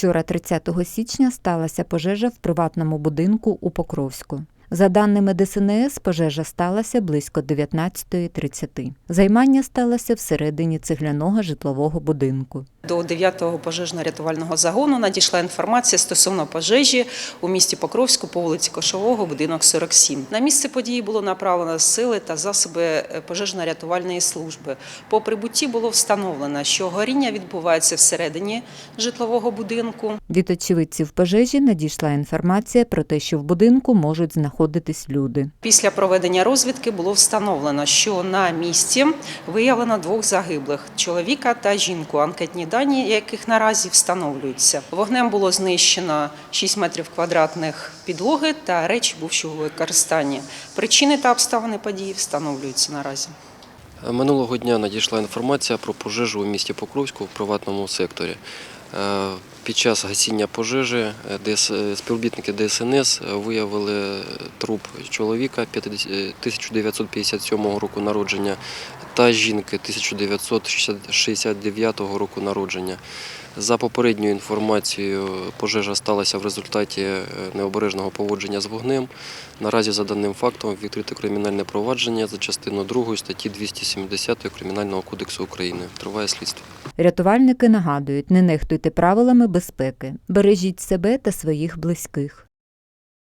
Вчора, 30 січня, сталася пожежа в приватному будинку у Покровську. За даними ДСНС, пожежа сталася близько 19.30. Займання сталося всередині цегляного житлового будинку. До 9-го пожежно-рятувального загону надійшла інформація стосовно пожежі у місті Покровську по вулиці Кошового, будинок 47. На місце події було направлено сили та засоби е, пожежно-рятувальної служби. По прибутті було встановлено, що горіння відбувається всередині житлового будинку. Від очевидців пожежі надійшла інформація про те, що в будинку можуть знаходитись люди. Після проведення розвідки було встановлено, що на місці виявлено двох загиблих чоловіка та жінку, анкетні дані яких наразі встановлюються. Вогнем було знищено 6 метрів квадратних підлоги та речі бувшого використання. Причини та обставини події встановлюються наразі. Минулого дня надійшла інформація про пожежу у місті Покровську в приватному секторі. Е, Під час гасіння пожежі е, е, співробітники ДСНС виявили труп чоловіка 50 е, 1957 року народження та жінки 1969 року народження. За попередньою інформацією, пожежа сталася в результаті необережного поводження з вогнем. Наразі за даним фактом відкрите кримінальне провадження за частиною 2 статті 270 Кримінального кодексу України. Триває слідство. Рятувальники нагадують, не нехтуйте правилами безпеки, бережіть себе та своїх близьких.